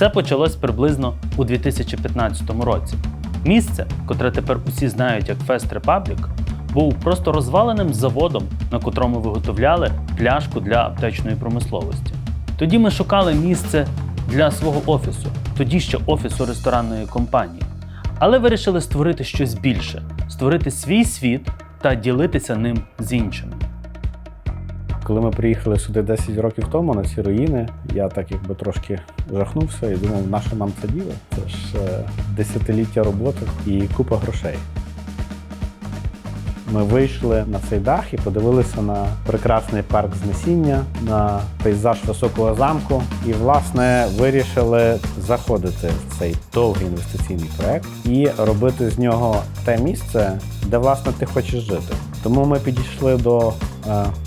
Все почалось приблизно у 2015 році. Місце, котре тепер усі знають як Fest Republic, був просто розваленим заводом, на котрому виготовляли пляшку для аптечної промисловості. Тоді ми шукали місце для свого офісу, тоді ще офісу ресторанної компанії. Але вирішили створити щось більше, створити свій світ та ділитися ним з іншими. Коли ми приїхали сюди 10 років тому на ці руїни, я так якби трошки жахнувся і думав, на що нам це діло? Це ж е, десятиліття роботи і купа грошей. Ми вийшли на цей дах і подивилися на прекрасний парк знесіння, на пейзаж високого замку, і, власне, вирішили заходити в цей довгий інвестиційний проект і робити з нього те місце, де власне ти хочеш жити. Тому ми підійшли до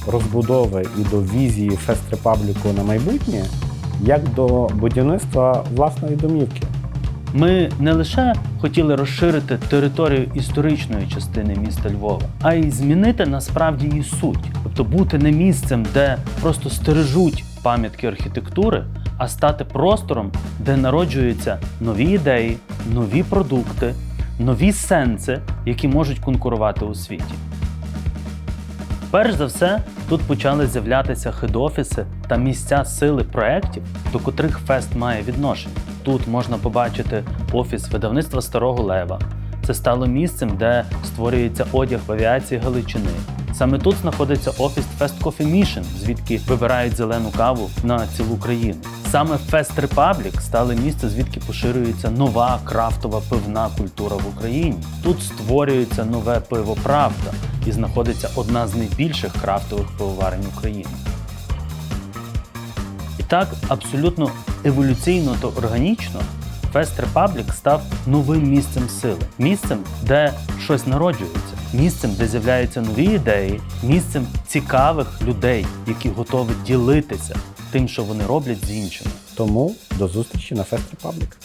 розбудови і до візії Фест Репабліку на майбутнє, як до будівництва власної домівки. Ми не лише хотіли розширити територію історичної частини міста Львова, а й змінити насправді її суть, тобто бути не місцем, де просто стережуть пам'ятки архітектури, а стати простором, де народжуються нові ідеї, нові продукти, нові сенси, які можуть конкурувати у світі. Перш за все, тут почали з'являтися хед-офіси та місця сили проєктів, до котрих фест має відношення. Тут можна побачити офіс видавництва Старого Лева. Це стало місцем, де створюється одяг в авіації Галичини. Саме тут знаходиться офіс Fest Coffee Mission, звідки вибирають зелену каву на цілу країну. Саме Fest Republic стало місце, звідки поширюється нова крафтова пивна культура в Україні. Тут створюється нове пиво Правда і знаходиться одна з найбільших крафтових пивоварень України. І так, абсолютно еволюційно та органічно Fest Republic став новим місцем сили, місцем, де щось народжується, місцем, де з'являються нові ідеї, місцем цікавих людей, які готові ділитися тим, що вони роблять з іншими. Тому до зустрічі на Фест Репаблік.